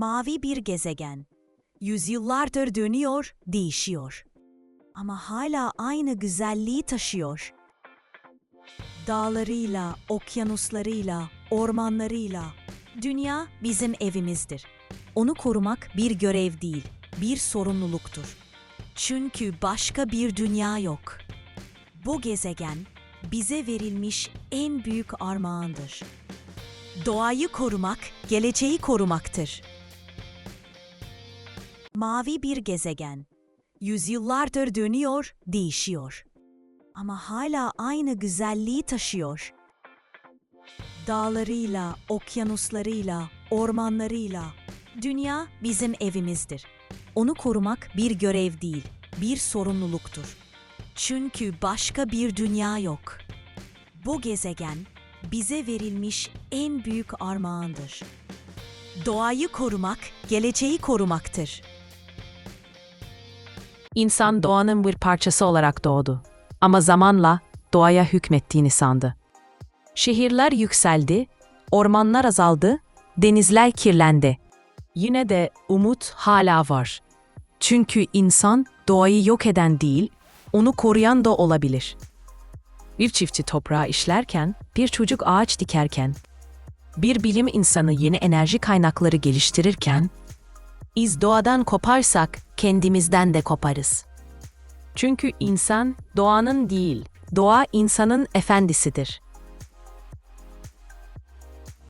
Mavi bir gezegen. Yüzyıllardır dönüyor, değişiyor. Ama hala aynı güzelliği taşıyor. Dağlarıyla, okyanuslarıyla, ormanlarıyla. Dünya bizim evimizdir. Onu korumak bir görev değil, bir sorumluluktur. Çünkü başka bir dünya yok. Bu gezegen bize verilmiş en büyük armağandır. Doğayı korumak, geleceği korumaktır. Mavi bir gezegen. Yüzyıllardır dönüyor, değişiyor. Ama hala aynı güzelliği taşıyor. Dağlarıyla, okyanuslarıyla, ormanlarıyla. Dünya bizim evimizdir. Onu korumak bir görev değil, bir sorumluluktur. Çünkü başka bir dünya yok. Bu gezegen bize verilmiş en büyük armağandır. Doğayı korumak, geleceği korumaktır. İnsan doğanın bir parçası olarak doğdu. Ama zamanla doğaya hükmettiğini sandı. Şehirler yükseldi, ormanlar azaldı, denizler kirlendi. Yine de umut hala var. Çünkü insan doğayı yok eden değil, onu koruyan da olabilir. Bir çiftçi toprağı işlerken, bir çocuk ağaç dikerken, bir bilim insanı yeni enerji kaynakları geliştirirken, iz doğadan koparsak kendimizden de koparız. Çünkü insan doğanın değil, doğa insanın efendisidir.